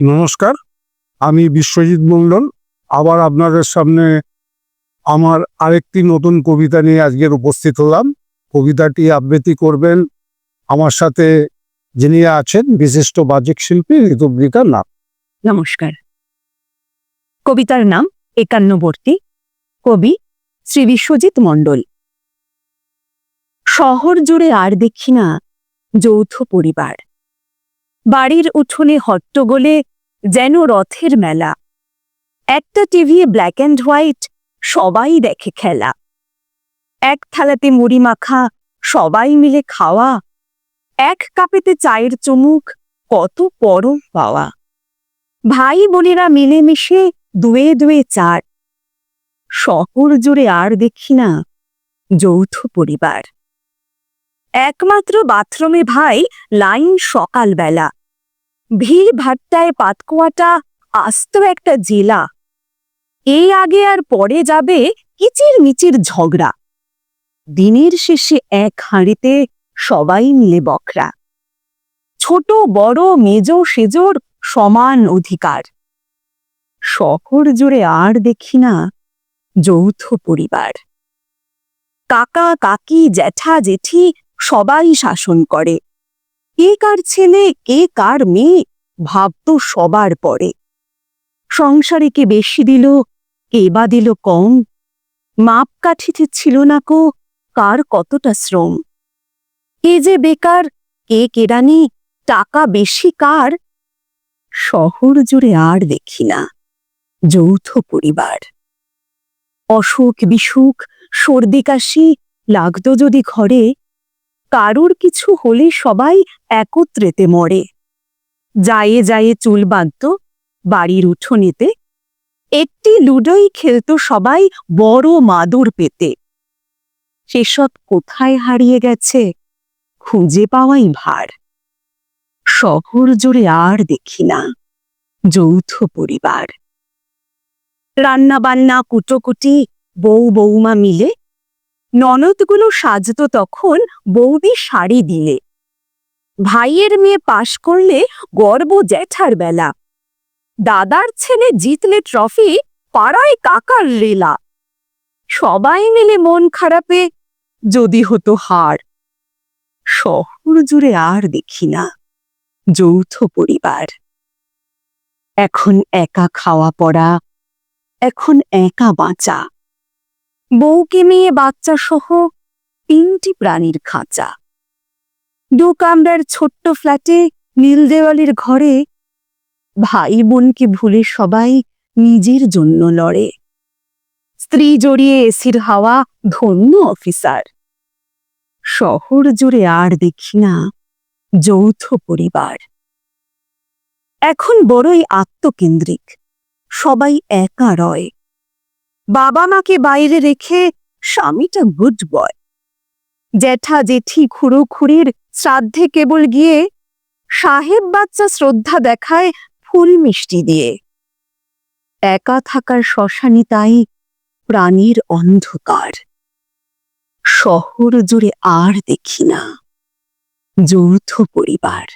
নমস্কার, আমি বিশ্বজিৎ মণ্ডল। আবার আপনাদের সামনে আমার আরেকটি নতুন কবিতা নিয়ে আজকের উপস্থিত হলাম। কবিতাটি আবৃত্তি করবেন আমার সাথে যিনি আছেন বিশিষ্ট বাজিক শিল্পী ঋতুব্রিকা নাথ। নমস্কার। কবিতার নাম একান্নবর্তী, কবি শ্রী বিশ্বজিৎ মণ্ডল। শহর জুড়ে আর দেখি না যৌথ পরিবার। বাড়ির উঠোনে হট্টগোলে যেন রথের মেলা। একটা টিভি ব্ল্যাক অ্যান্ড হোয়াইট সবাই দেখে খেলা। এক থালাতে মুড়ি মাখা, সবাই মিলে খাওয়া। এক কাপেতে চায়ের চুমুক, কত পরম পাওয়া। ভাই বোনেরা মিলেমিশে দুয়ে দুয়ে চার। শহর জুড়ে আর দেখি না যৌথ পরিবার। একমাত্র বাথরুমে ভাই লাইন সকালবেলা। ভিড় ভাট্টায় পাতকুয়াটা আস্ত একটা জেলা। এই আগে আর পরে যাবে কিচির মিচির ঝগড়া। দিনের শেষে এক হাঁড়িতে সবাই মিলে বকরা। ছোট, বড়, মেজ, সেজোর সমান অধিকার। শহর জুড়ে আর দেখি না যৌথ পরিবার। কাকা, কাকি, জ্যাঠা, জেঠি সবাই শাসন করে। কে কার ছেলে, কে কার মেয়ে ভাবতো সবার পরে। সংসারে কে বেশি দিল, কে বা দিল কম? মাপকাঠিতে ছিল না কো, কার কতটা শ্রম? কে যে বেকার, কে কেরানি, টাকা বেশি কার? শহর জুড়ে আর দেখি না, যৌথ পরিবার। অসুখ বিসুখ সর্দি কাশি লাগতো যদি ঘরে কারুর কিছু হলে সবাই একত্রেতে মরে। যায়ে যায়ে চুল বাঁধত, বাড়ির উঠোনেতে। একটি লুডোই খেলতো সবাই বড় মাদুর পেতে। সেসব কোথায় হারিয়ে গেছে? খুঁজে পাওয়াই ভার। শহর জুড়ে আর দেখি না। যৌথ পরিবার। রান্না বান্না কুটোকুটি, বউ বৌমা মিলে ননদগুলো সাজতো তখন বৌদি শাড়ি দিলে। ভাইয়ের মেয়ে পাশ করলে গর্ব জ্যাঠার বেলা। দাদার ছেলে জিতলে ট্রফি পাড়ায় কাকার রেলা। সবাই মিলে মন খারাপে যদি হতো হার। শহর জুড়ে আর দেখি না যৌথ পরিবার। এখন একা খাওয়া পড়া, এখন একা বাঁচা। বউকে মেয়ে বাচ্চা সহ তিনটি প্রাণীর খাঁচা। দু কামরার ছোট্ট ফ্ল্যাটে নীল দেওয়ালির ঘরে ভাই বোনকে ভুলে সবাই নিজের জন্য লড়ে। স্ত্রী জড়িয়ে এসির হাওয়া ধন্য অফিসার। শহর জুড়ে আর দেখি না যৌথ পরিবার। এখন বড়ই আত্মকেন্দ্রিক, সবাই একা রয়। বাবা মাকে বাইরে রেখে স্বামীটা গুড বয় জ্যাঠা জেঠি খুঁড়ো খুঁড়ির শ্রাদ্ধে কেবল গিয়ে সাহেব বাচ্চা শ্রদ্ধা দেখায় ফুল মিষ্টি দিয়ে। একা থাকার শ্মশানি তাই প্রাণীর অন্ধকার। শহর জুড়ে আর দেখি না। যৌথ পরিবার।